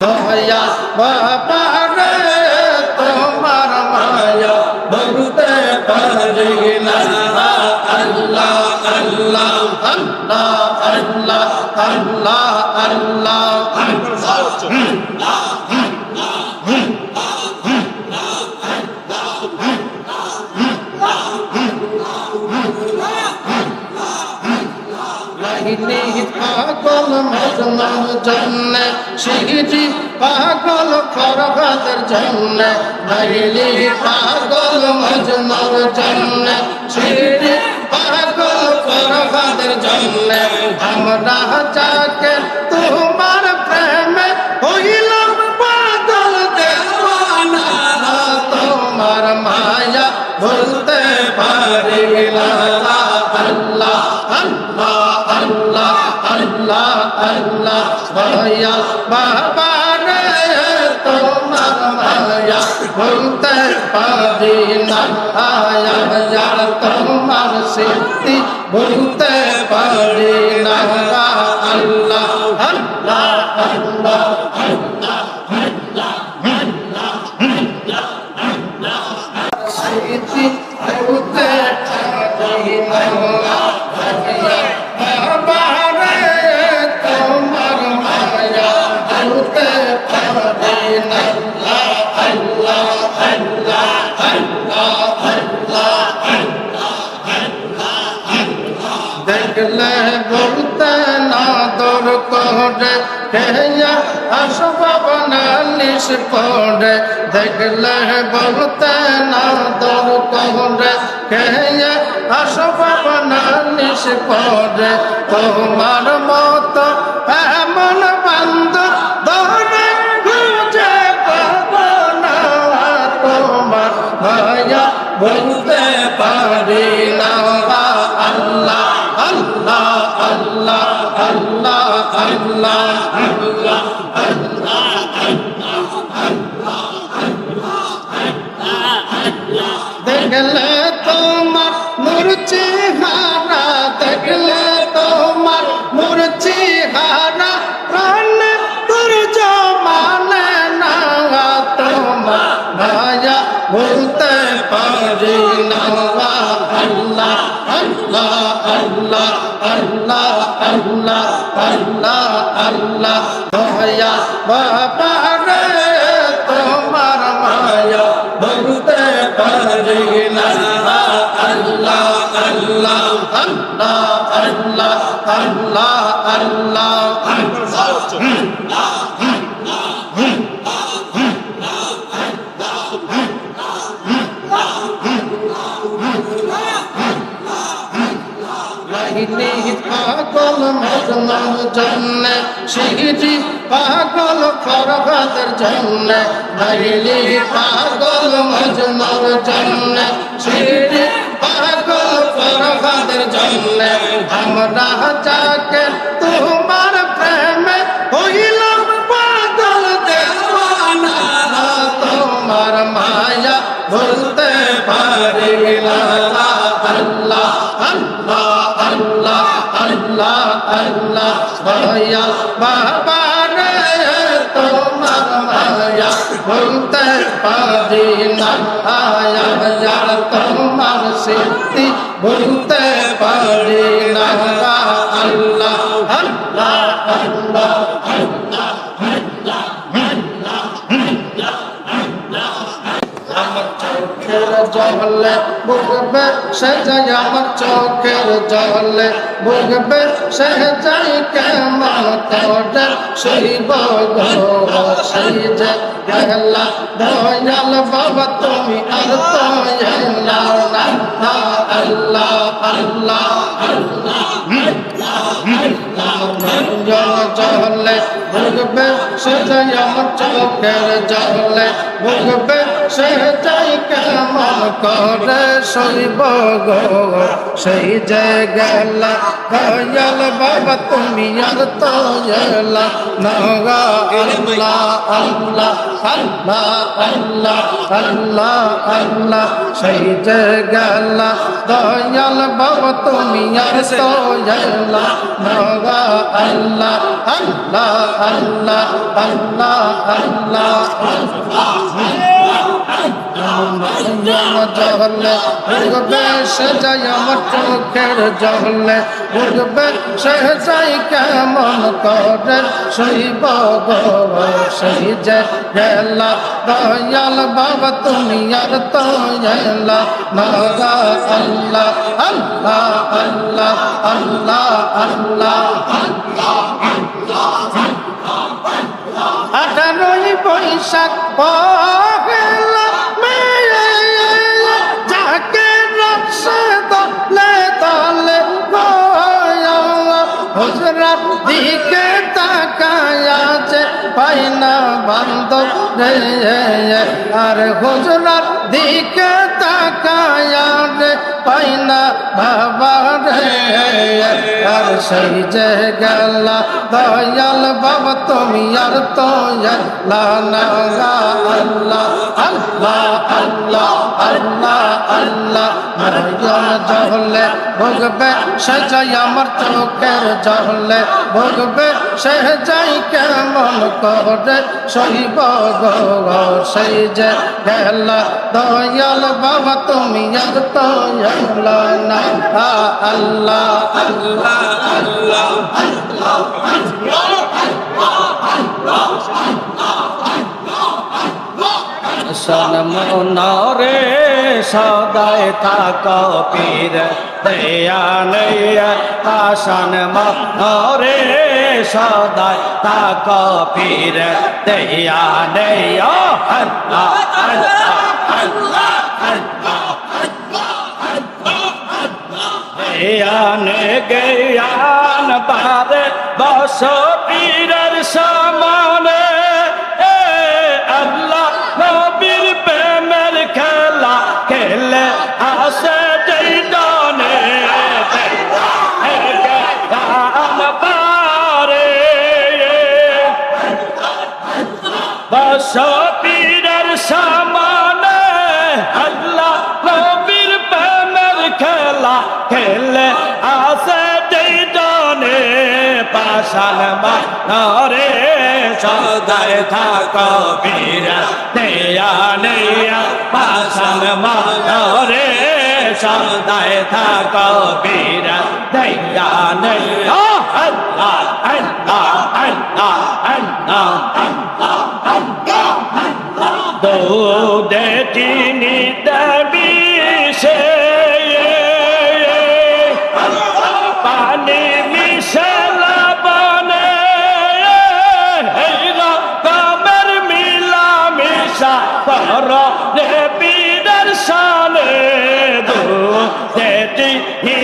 দয়া বাবা রে তোমার মায়া বলতে পারি না। আল্লাহ আল্লাহ আল্লাহ আল্লাহ আল্লাহ আল্লাহ। লাইনি পাগল মজনুর জন্য শিখি পাগল ফরহাদের জন্য লাইনি পাগল মজনুর জন্য শিখি পাগল ফরহাদের জন্য, আমরা যাকে তোমার প্রেমে হইলাম পাগল দেওয়ানা, তোমার মায়া বলতে পারি না আল্লাহ আল্লাহ আল্লাহ আল্লাহ ভয়া বাবা রে তোমার মায়া। বলতে পারি না, আয়া তোমার স্মৃতি। বলতে পারি না আল্লাহ আল্লাহ আল্লাহ স্মৃতি নালিশ পড়ে দেখলে বলতে না দর করে। হেয়া আসবাব নালিশ পড়ে তোমার মতো এমন বান্ধ ধরে খুঁজে পাবো না। তোমার ভাইয়া বলতে পারি। মুরচি হারা দেখলে তোমার মুরচি হারা প্রাণ তোর জমানে না, তোমার ভায়া বলতে পারি না। আল্লাহ আল্লাহ আল্লাহ আল্লাহ আল্লাহ আল্লাহ আল্লাহ ভায়া বাবা রে, তোমার মায়া বলতে পারি না। আল্লাহ আল্লাহ আল্লাহ আল্লাহ আল্লাহ পাগল মজনুর জন্য শিখি পাগল ফরহাদের জন্য লাইনি পাগল মজনুর জন্য শিখি আল্লাহ ভয়া বাবা রে তোমার মায়া। বলতে পারি না, আয়া তোমার স্মৃতি। বলতে পারি না, আল্লাহ আল্লাহ আল্লাহ আমার জলে বুঝবে সে যাই আমার চোখের জলে বুঝবে সে যাই কেমন করে সেই যে গেলা দয়াল বাবা তুমি আর তো এলাও না আল্লাহ আল্লাহ জলে বুঝবে সে যাই আমার চোখের জলে বুঝবে সে যাই কেমন করে শৈব গো? সেই যে গেলা দয়াল বাবা, তুমি আর তো এলা নগা আল্লাহ আল্লাহ আল্লাহ আল্লাহ আল্লাহ আল্লাহ। সেই যে গেলা দয়াল বাবা, তুমি আর তো এলা নগা আল্লাহ আল্লাহ আল্লাহ আল্লাহ আল্লাহ। জহলে উঠবে সে আমার চোখের জহলে উঠবে সে কেমন করে? শৈব সেই যে গেলা দয়াল বাবা, তুমি আর তো এলা। নগা, আল্লাহ আল্লাহ আল্লাহ আল্লাহ আল্লাহ আঠারোই বৈশাখ পহেলা দিকে তাকায় আছে পাই না বান্ধব রে আর হজরাত দিকে তাকায় রে পাই না বাবা রে, আর সেই যে গেলা। দয়াল বাবা, তুমি আর তো জহলে ভোগবে, সে যাই আমার চোখের জহলে ভোগবে, সে যাই কেমন করে সহিব সেই যে গেলা। দয়াল বাবা, তুমি আর তো আল্লাহ আল্লাহ আল্লাহ। আল্লাহ সনমনরে সদায় থাক পীর দয়া নয়া আসান মনরে সদায় থাক পীর দয়া নয়া আল্লাহ আল্লাহ আল্লাহ আল্লাহ জ্ঞান জ্ঞান বারে বস পাশান মারে সদায় থাক বীরা, নেয়া নেয়া পাশান মারে সদায় থাক বীরা, নেয়া নেয়া, আল্লাহ আল্লাহ আল্লাহ আল্লাহ আল্লাহ আল্লাহ দৌড়ে চিনি দেবী দৌড়ে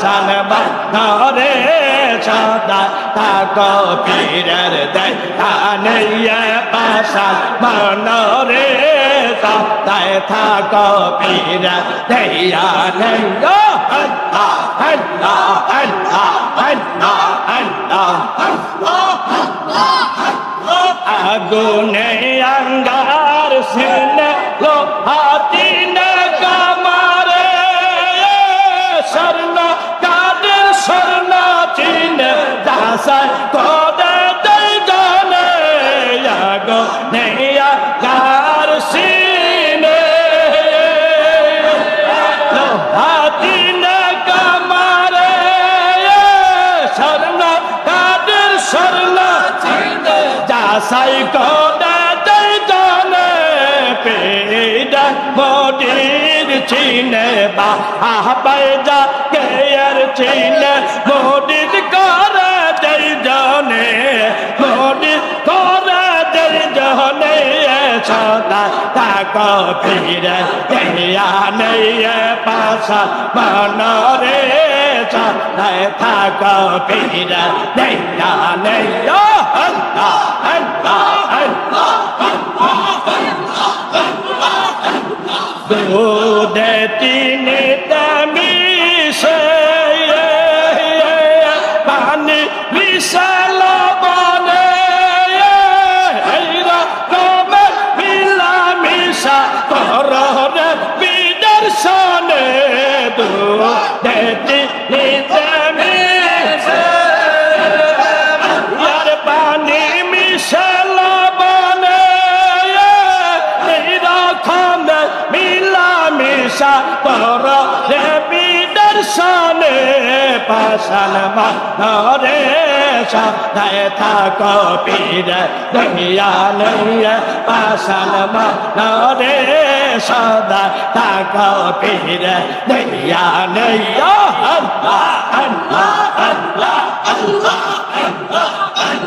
পাশান বানরে সদা তাক পীরের পাশান মনরে সদায় থাক পীর দেয়া নেই আগুনে অঙ্গার সিনে লো দাসায় কদে দই জনে আগুনে অঙ্গার সিনে। লো হাতিনে কামারে স্বর্ণ, কাদের স্বর্ণ? যাসাই কোডা দই জনে পেডা মোদির চিনে বা আহবাই যা কেয়ার চিনে থাকো পীরে দেয়া নেই পাশা মনরে সদায় থাক পীরে দেয়া নেই আল্লাহ আল্লাহ আল্লাহ দুধে তিনে দামি দর্শনে পাশাল ধরে সাধায় থাক পীর দহিয়া লইয়া পাশাল ধরে সদা তাকো ফিরে নইয়া নইয়া আল্লাহ আল্লাহ আল্লাহ আল্লাহ আল্লাহ।